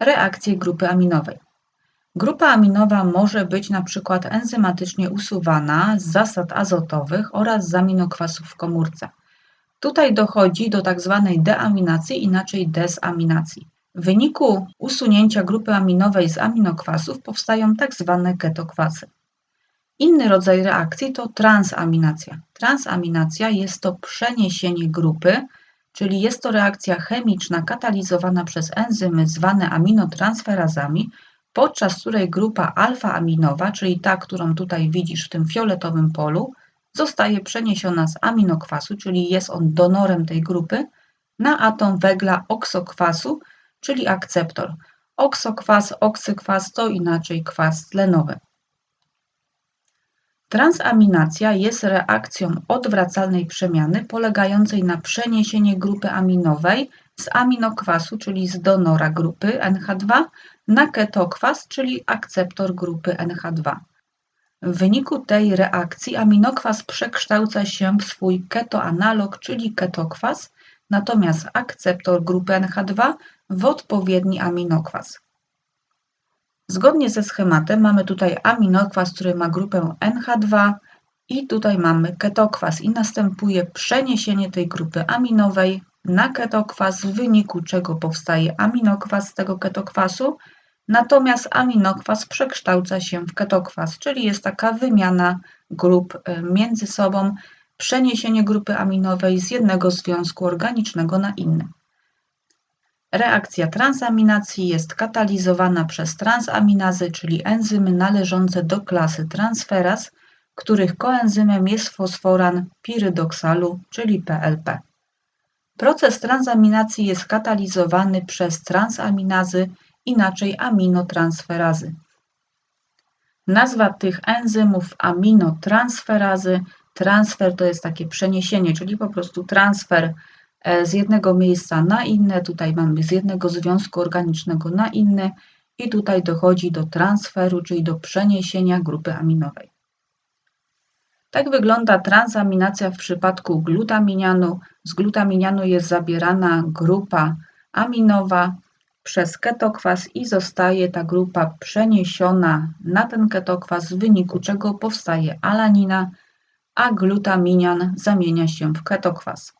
reakcje grupy aminowej. Grupa aminowa może być na przykład enzymatycznie usuwana z zasad azotowych oraz z aminokwasów w komórce. Tutaj dochodzi do tak zwanej deaminacji, inaczej desaminacji. W wyniku usunięcia grupy aminowej z aminokwasów powstają tak zwane ketokwasy. Inny rodzaj reakcji to transaminacja. Transaminacja jest to przeniesienie grupy, czyli jest to reakcja chemiczna katalizowana przez enzymy zwane aminotransferazami, podczas której grupa alfa-aminowa, czyli ta, którą tutaj widzisz w tym fioletowym polu, zostaje przeniesiona z aminokwasu, czyli jest on donorem tej grupy, na atom węgla oksokwasu, czyli akceptor. Oksokwas, oksykwas to inaczej kwas tlenowy. Transaminacja jest reakcją odwracalnej przemiany polegającej na przeniesieniu grupy aminowej z aminokwasu, czyli z donora grupy NH2, na ketokwas, czyli akceptor grupy NH2. W wyniku tej reakcji aminokwas przekształca się w swój ketoanalog, czyli ketokwas, natomiast akceptor grupy NH2 w odpowiedni aminokwas. Zgodnie ze schematem mamy tutaj aminokwas, który ma grupę NH2 i tutaj mamy ketokwas i następuje przeniesienie tej grupy aminowej na ketokwas, w wyniku czego powstaje aminokwas z tego ketokwasu, natomiast aminokwas przekształca się w ketokwas, czyli jest taka wymiana grup e, między sobą, przeniesienie grupy aminowej z jednego związku organicznego na inny. Reakcja transaminacji jest katalizowana przez transaminazy, czyli enzymy należące do klasy transferaz, których koenzymem jest fosforan pirydoksalu, czyli PLP. Proces transaminacji jest katalizowany przez transaminazy, inaczej aminotransferazy. Nazwa tych enzymów aminotransferazy, transfer to jest takie przeniesienie, czyli po prostu transfer z jednego miejsca na inne, tutaj mamy z jednego związku organicznego na inny i tutaj dochodzi do transferu, czyli do przeniesienia grupy aminowej. Tak wygląda transaminacja w przypadku glutaminianu. Z glutaminianu jest zabierana grupa aminowa przez ketokwas i zostaje ta grupa przeniesiona na ten ketokwas, w wyniku czego powstaje alanina, a glutaminian zamienia się w ketokwas.